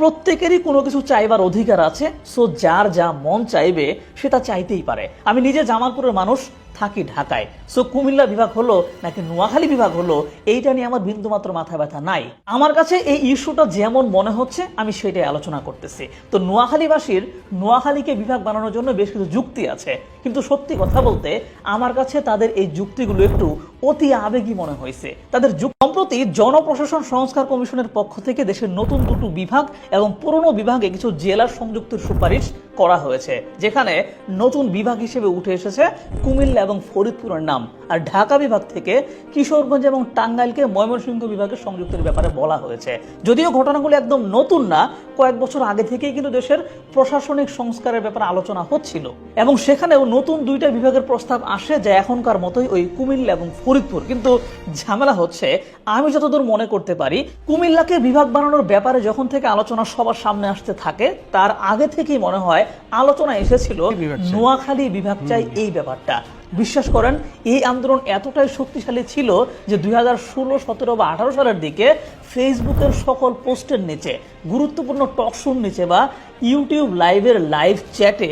প্রত্যেকেরই কোনো কিছু চাইবার অধিকার আছে, সো যার যা মন চাইবে সেটা চাইতেই পারে। আমি নিজে জামালপুরের মানুষ, থাকি ঢাকায়। সো কুমিল্লা বিভাগ হলো, নাকি নোয়াখালী বিভাগ হলো, এইটা নিয়ে আমার বিন্দুমাত্র মাথা ব্যথা নাই। আমার কাছে এই ইস্যুটা যেমন মনে হচ্ছে, আমি সেটাই আলোচনা করতেছি। তো নোয়াখালীবাসীর, নোয়াখালীকে বিভাগ বানানোর জন্য বেশ কিছু যুক্তি আছে। কিন্তু সত্যি কথা বলতে, আমার কাছে তাদের এই যুক্তিগুলো একটু অতি আবেগী মনে হয়েছে। তাদের সম্প্রতি জনপ্রশাসন সংস্কার কমিশনের পক্ষ থেকে দেশের নতুন দুটো বিভাগ এবং পুরনো বিভাগে কিছু জেলার সংযুক্তের সুপারিশ করা হয়েছে, যেখানে নতুন বিভাগ হিসেবে উঠে এসেছে কুমিল্লা এবং ফরিদপুরের নাম। আর ঢাকা বিভাগ থেকে কিশোরগঞ্জ এবং টাঙ্গাইলকে ময়মনসিংহ বিভাগের সংযুক্তের ব্যাপারে বলা হয়েছে। যদিও ঘটনাগুলো একদম নতুন না, কয়েক বছর আগে থেকেই কিন্তু দেশের প্রশাসনিক সংস্কারের ব্যাপারে আলোচনা হচ্ছিল। এবং সেখানেও নতুন দুইটা বিভাগের প্রস্তাব আসে, যা এখনকার মতোই ওই কুমিল্লা এবং ফরিদপুর। কিন্তু ঝামেলা হচ্ছে আমি যতদূর মনে করতে পারি কুমিল্লাকে বিভাগ বানানোর ব্যাপারে যখন থেকে আলোচনা সবার সামনে আসতে থাকে তার আগে থেকেই মনে হয় আলোচনা এসেছিল নোয়াখালী বিভাগ চাই এই ব্যাপারটা। বিশ্বাস করেন এই আন্দোলন এতটাই শক্তিশালী ছিল যে দুই হাজার ষোলো সতেরো বা আঠারো সালের দিকে ফেসবুকের সকল পোস্টের নিচে গুরুত্বপূর্ণ টকশোর নিচে বা ইউটিউব লাইভের লাইভ চ্যাটে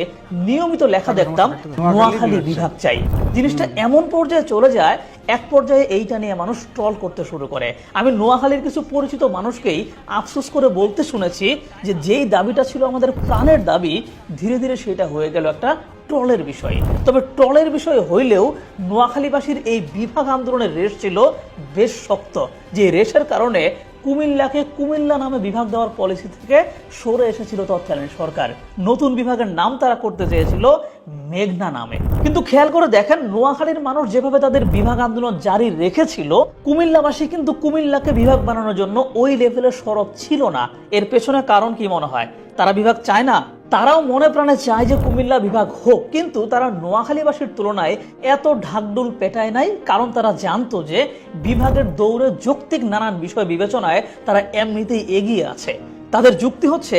নিয়মিত লেখা দেখতাম নোয়াখালী বিভাগ চাই। জিনিসটা এমন পর্যায়ে চলে যায় এক পর্যায়ে এইটা নিয়ে মানুষ ট্রল করতে শুরু করে। আমি নোয়াখালীর কিছু পরিচিত মানুষকেই আফসোস করে বলতে শুনেছি যে যেই দাবিটা ছিল আমাদের প্রাণের দাবি, ধীরে ধীরে সেটা হয়ে গেল একটা ট্রলের বিষয়। তবে ট্রলের বিষয় হইলেও নোয়াখালীবাসীর এই বিভাগ আন্দোলনের রেশ ছিল বেশ শক্ত। যে রেশের কারণে কুমিল্লাকে কুমিল্লা নামে বিভাগ দেওয়ার পলিসি থেকে সরে এসেছিল তৎকালীন সরকার। নতুন বিভাগের নাম তারা করতে চেয়েছিল মেঘনা নামে। কিন্তু খেয়াল করে দেখেন, নোয়াখালীর মানুষ যেভাবে তাদের বিভাগ আন্দোলন জারি রেখেছিল, কুমিল্লাবাসী কিন্তু কুমিল্লাকে বিভাগ বানানোর জন্য ওই লেভেলের সরব ছিল না। এর পেছনে কারণ কি মনে হয়? তারা বিভাগ চায় না? তারাও মনে প্রাণে চায় যে কুমিল্লা বিভাগ হোক, কিন্তু তারা নোয়াখালীবাসীর তুলনায় এত ঢাকডুল পেটায় নাই, কারণ তারা জানতো যে বিভাগের দৌড়ে যৌক্তিক নানান বিষয় বিবেচনায় তারা এমনিতেই এগিয়ে আছে। তাদের যুক্তি হচ্ছে,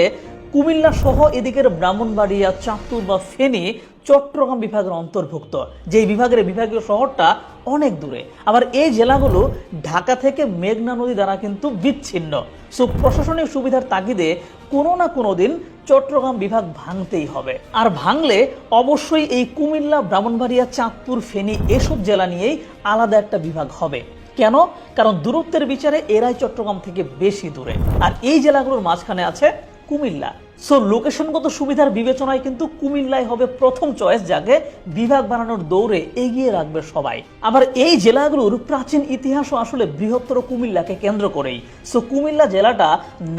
কুমিল্লা সহ এদিকের ব্রাহ্মণবাড়িয়া, চাঁদপুর বা ফেনী চট্টগ্রাম বিভাগের অন্তর্ভুক্ত। যেই বিভাগের বিভাগীয় শহরটা অনেক দূরে। আবার এই জেলাগুলো ঢাকা থেকে মেঘনা নদী দ্বারা কিন্তু বিচ্ছিন্ন। সো প্রশাসনিক সুবিধার তাগিদে কোনো না কোনো দিন চট্টগ্রাম বিভাগ ভাঙতেই হবে। আর ভাঙলে অবশ্যই এই কুমিল্লা, ব্রাহ্মণবাড়িয়া, চাঁদপুর, ফেনী এসব জেলা নিয়েই আলাদা একটা বিভাগ হবে। কেন? কারণ দূরত্বের বিচারে এরাই চট্টগ্রাম থেকে বেশি দূরে। আর এই জেলাগুলোর মাঝখানে আছে কুমিল্লা। সো লোকেশনগত সুবিধার বিবেচনায় কিন্তু কুমিল্লাই হবে প্রথম চয়েস যাকে বিভাগ বানানোর দৌড়ে এগিয়ে রাখবে সবাই। আবার এই জেলাগুলোর প্রাচীন ইতিহাসও আসলে বৃহত্তর কুমিল্লাকে কেন্দ্র করেই। সো কুমিল্লা জেলাটা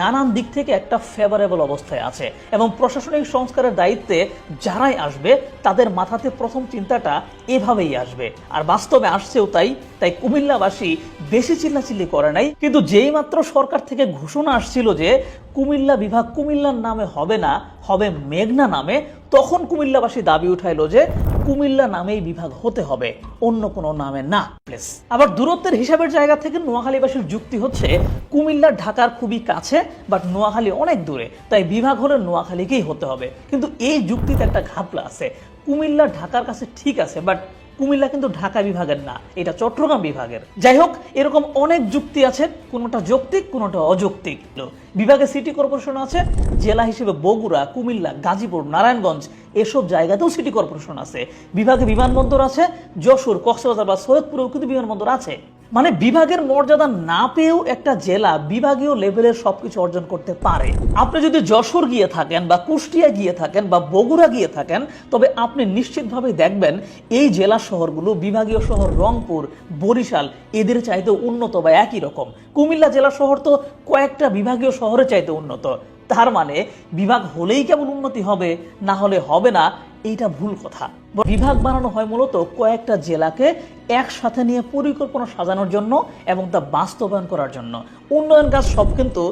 নানান দিক থেকে একটা ফেভারেবল অবস্থায় আছে এবং প্রশাসনিক সংস্কারের দায়িত্বে যারাই আসবে, তাদের মাথাতে প্রথম চিন্তাটা এভাবেই আসবে। আর বাস্তবে আসছেও তাই তাই কুমিল্লাবাসী বেশি চিল্লাচিল্লি করে নাই। কিন্তু যেই মাত্র সরকার থেকে ঘোষণা আসছিল যে কুমিল্লা বিভাগ কুমিল্লার নামে হবে না, হবে মেঘনা নামে, তখন কুমিল্লাবাসী দাবি উঠাইলো যে কুমিল্লা নামেই বিভাগ হতে হবে, অন্য কোনো নামে না। প্লেস আবার দূরত্বের হিসাবের জায়গা থেকে নোয়াখালীবাসীর যুক্তি হচ্ছে, কুমিল্লা ঢাকার খুবই কাছে বাট নোয়াখালী অনেক দূরে, তাই বিভাগ হলে নোয়াখালীকেই হতে হবে। কিন্তু এই যুক্তিতে একটা ঘাপলা আছে, কুমিল্লা ঢাকার কাছে ঠিক আছে বাট কুমিল্লা কিন্তু ঢাকা বিভাগের না, এটা চট্টগ্রাম বিভাগের। যাই হোক এরকম অনেক যুক্তি আছে, কোনোটা যৌক্তিক, কোনোটা অযৌক্তিক। বিভাগে সিটি কর্পোরেশন আছে, জেলা হিসেবে বগুড়া, কুমিল্লা, গাজীপুর, নারায়ণগঞ্জ, এসব জায়গাতেও সিটি কর্পোরেশন আছে। বিভাগে বিমানবন্দর আছে, যশোর, কক্সবাজার বা সৈয়দপুরেও কিন্তু বিমানবন্দর আছে। মানে বিভাগের মর্যাদা না পেয়েও একটা জেলা বিভাগীয় লেভেলের সবকিছু অর্জন করতে পারে। আপনি যদি যশোর গিয়ে থাকেন বা কুষ্টিয়া গিয়ে থাকেন বা বগুড়া গিয়ে থাকেন, তবে আপনি নিশ্চিতভাবে দেখবেন এই জেলা শহরগুলো, বিভাগীয় শহর রংপুর, বরিশাল, এদের চাইতে উন্নত বা একই রকম। কুমিল্লা জেলা শহর তো কয়েকটা বিভাগীয় শহরে চাইতে উন্নত। তার মানে বিভাগ হলেই কেবল উন্নতি হবে, না হলে হবে না। এইটা ভুল কথা। বিভাগ বানানো হয় মূলত কয়েকটা জেলাকে একসাথে নিয়ে পরিকল্পনা সাজানোর জন্য এবং তা বাস্তবায়ন করার জন্য। উন্নয়ন কাজ সব কিন্তু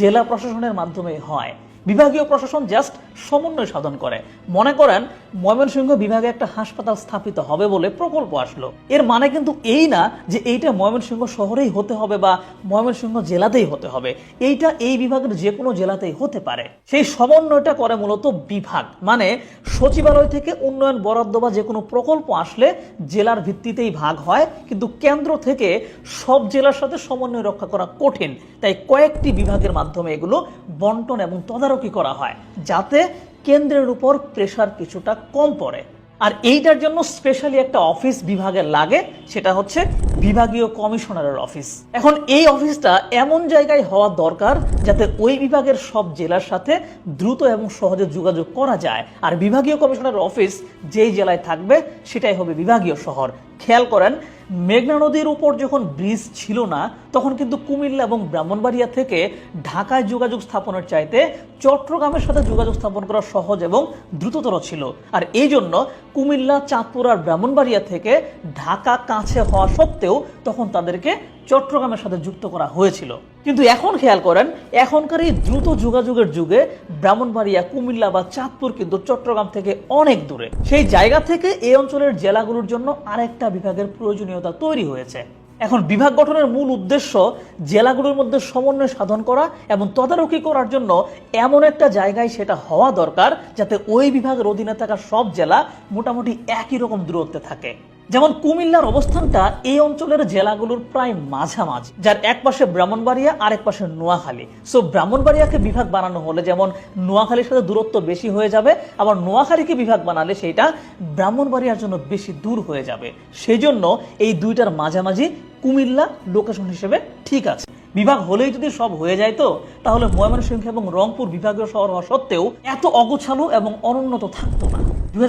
জেলা প্রশাসনের মাধ্যমে হয়। বিভাগীয় প্রশাসন জাস্ট সমন্বয় সাধন করে। মনে করেন, ময়মনসিংহ বিভাগে একটা হাসপাতাল স্থাপিত হবে বলে প্রকল্প আসলো। এর মানে কিন্তু এই না যে এইটা ময়মনসিংহ শহরেই হতে হবে বা ময়মনসিংহ জেলাতেই হতে হবে। এইটা এই বিভাগের যে কোনো জেলাতেই হতে পারে। সেই সমন্বয়টা করে মূলত বিভাগ। মানে সচিবালয় থেকে উন্নয়ন বরাদ্দ বা যে কোনো প্রকল্প আসলে জেলার ভিত্তিতেই ভাগ হয়। কিন্তু কেন্দ্র থেকে সব জেলার সাথে সমন্বয় রক্ষা করা কঠিন। তাই কয়েকটি বিভাগের মাধ্যমে এগুলো বন্টন এবং তদারকি করা হয়। যাতে কেন্দ্রের উপর প্রেশার কিছুটা কম পড়ে। আর এইটার জন্য স্পেশালি একটা অফিস বিভাগের লাগে, সেটা হচ্ছে বিভাগীয় কমিশনারের অফিস এখন এই অফিসটা এমন জায়গায় হওয়া দরকার যাতে ওই বিভাগের সব জেলার সাথে দ্রুত এবং সহজে যোগাযোগ করা যায়। আর বিভাগীয় কমিশনারের অফিস যেই জেলায় থাকবে, সেটাই হবে বিভাগীয় শহর। খেয়াল করেন মেঘনা নদীর উপর যখন ব্রিজ ছিল না, তখন কিন্তু কুমিল্লা এবং ব্রাহ্মণবাড়িয়া থেকে ঢাকায় যোগাযোগ স্থাপনের চাইতে চট্টগ্রামের সাথে যোগাযোগ স্থাপন করা সহজ এবং দ্রুততর ছিল। আর এই জন্য কুমিল্লা, চাঁদপুর আর ব্রাহ্মণবাড়িয়া থেকে ঢাকা কাছে হওয়া সত্ত্বেও তখন তাদেরকে চট্টগ্রামের সাথে যুক্ত করা হয়েছিল। কিন্তু এখন খেয়াল করেন, এখনকার এই দ্রুত যোগাযোগের যুগে ব্রাহ্মণবাড়িয়া, কুমিল্লা বা চাঁদপুর কিন্তু চট্টগ্রাম থেকে অনেক দূরে। সেই জায়গা থেকে এই অঞ্চলের জেলাগুলোর জন্য আরেকটা বিভাগের প্রয়োজনীয়তা তৈরি হয়েছে। এখন বিভাগ গঠনের মূল উদ্দেশ্য জেলাগুলোর মধ্যে সমন্বয় সাধন করা এবং তদারকি করার জন্য এমন একটা জায়গায় সেটা হওয়া দরকার যাতে ওই বিভাগের অধীনে থাকা সব জেলা মোটামুটি একই রকম দূরত্বে থাকে। যেমন কুমিল্লার অবস্থানটা এই অঞ্চলের জেলাগুলোর প্রায় মাঝামাঝি, যার এক পাশে ব্রাহ্মণবাড়িয়া আর এক পাশে নোয়াখালী। সো ব্রাহ্মণবাড়িয়াকে বিভাগ বানানো হলে যেমন নোয়াখালীর সাথে দূরত্ব বেশি হয়ে যাবে, আবার নোয়াখালীকে বিভাগ বানালে সেটা ব্রাহ্মণবাড়িয়ার জন্য বেশি দূর হয়ে যাবে। সেই জন্য এই দুইটার মাঝামাঝি কুমিল্লা লোকেশন হিসেবে ঠিক আছে। বিভাগ হলেই যদি সব হয়ে যায় তো, তাহলে ময়মনসিংহ এবং রংপুর বিভাগীয় শহর হওয়া সত্ত্বেও এত অগোছালো এবং অনুন্নত থাকতো না। দুই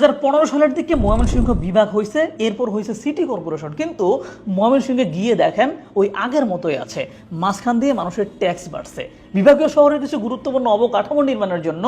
সালের দিকে ময়মনসিংহ বিভাগ হয়েছে এরপর হয়েছে সিটি কর্পোরেশন। কিন্তু ময়মনসিংহে গিয়ে দেখেন, ওই আগের মতোই আছে। মাঝখান দিয়ে মানুষের ট্যাক্স বাড়ছে। বিভাগীয় শহরের কিছু গুরুত্বপূর্ণ অবকাঠামো নির্মাণের জন্য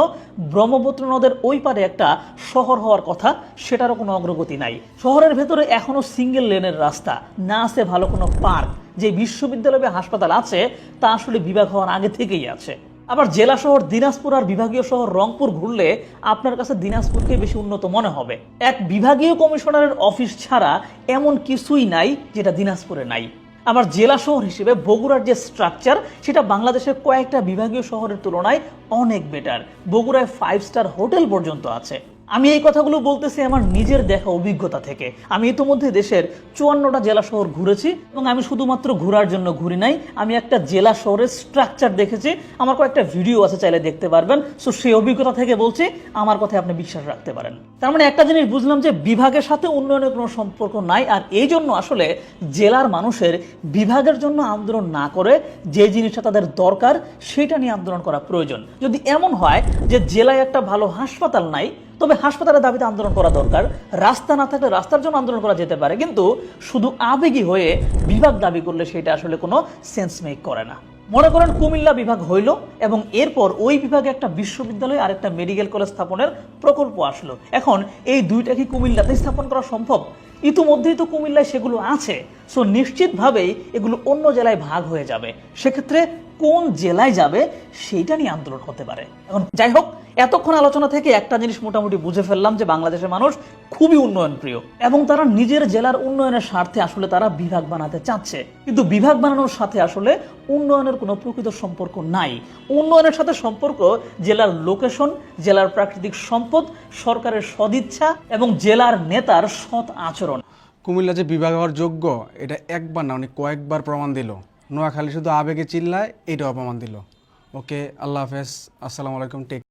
ব্রহ্মপুত্র নদের ওই পারে একটা শহর হওয়ার কথা, সেটারও কোনো অগ্রগতি নাই। শহরের ভেতরে এখনও সিঙ্গেল লেনের রাস্তা। না আছে ভালো কোনো পার্ক যে বিশ্ববিদ্যালয় হাসপাতাল আছে, তা আসলে বিভাগ হওয়ার আগে থেকেই আছে। আবার জেলা শহর দিনাজপুর আর বিভাগীয় শহর রংপুর ঘুরলে আপনার কাছে দিনাজপুরকে বেশি উন্নত মনে হবে। এক বিভাগীয় কমিশনারের অফিস ছাড়া এমন কিছুই নাই যেটা দিনাজপুরে নাই। আবার জেলা শহর হিসেবে বগুড়ার যে স্ট্রাকচার সেটা বাংলাদেশের কয়েকটা বিভাগীয় শহরের তুলনায় অনেক বেটার বগুড়ায় ফাইভ স্টার হোটেল পর্যন্ত আছে। আমি এই কথাগুলো বলতেছি আমার নিজের দেখা অভিজ্ঞতা থেকে। আমি ইতিমধ্যে দেশের চুয়ান্নটা জেলা শহর ঘুরেছি এবং আমি শুধুমাত্র ঘোরার জন্য ঘুরি নাই, আমি একটা জেলা শহরের স্ট্রাকচার দেখেছি। আমার কয়েকটা ভিডিও আছে, চাইলে দেখতে পারবেন। সো সেই অভিজ্ঞতা থেকে বলছি, আমার কথায় আপনি বিশ্বাস রাখতে পারেন। তার মানে একটা জিনিস বুঝলাম যে, বিভাগের সাথে উন্নয়নের কোনো সম্পর্ক নাই, আর এই জন্য আসলে জেলার মানুষের বিভাগের জন্য আন্দোলন না করে যে জিনিসটা তাদের দরকার, সেটা নিয়ে আন্দোলন করা প্রয়োজন। যদি এমন হয় যে, জেলায় একটা ভালো হাসপাতাল নাই তবে হাসপাতালের দাবিতে আন্দোলন করা দরকার। রাস্তা না থাকলে রাস্তার জন্য আন্দোলন করা যেতে পারে, কিন্তু শুধু আবেগী হয়ে বিভাগ দাবি করলে সেটা আসলে কোনো সেন্স মেক করে না। মনে করেন কুমিল্লা বিভাগ হইল এবং এরপর ওই বিভাগে একটা বিশ্ববিদ্যালয় আর একটা মেডিকেল কলেজ স্থাপনের প্রকল্প আসলো। এখন এই দুইটা কি কুমিল্লাতেই স্থাপন করা সম্ভব? ইতিমধ্যেই তো কুমিল্লায় সেগুলো আছে। সো নিশ্চিতভাবেই এগুলো অন্য জেলায় ভাগ হয়ে যাবে। সেক্ষেত্রে কোন জেলায় যাবে, সেইটা নিয়ে আন্দোলন হতে পারে। এখন যাই হোক এতক্ষণ আলোচনা থেকে একটা জিনিস মোটামুটি বুঝে ফেললাম যে বাংলাদেশের মানুষ খুবই উন্নয়ন প্রিয় এবং তারা নিজের জেলার উন্নয়নের স্বার্থে আসলে তারা বিভাগ বানাতে চাচ্ছে। কিন্তু বিভাগ বানানোর সাথে আসলে উন্নয়নের কোনো প্রকৃত সম্পর্ক নাই। উন্নয়নের সাথে সম্পর্ক জেলার লোকেশন, জেলার প্রাকৃতিক সম্পদ, সরকারের সদিচ্ছা এবং জেলার নেতার সৎ আচরণ। কুমিল্লা যে বিভাগ হওয়ার যোগ্য, এটা একবার না, উনি কয়েকবার প্রমাণ দিল। নোয়াখালী শুধু আবেগে চিল্লায়, এটাও প্রমাণ দিল। ওকে, আল্লাহ হাফেজ। আসসালামু আলাইকুম, টেক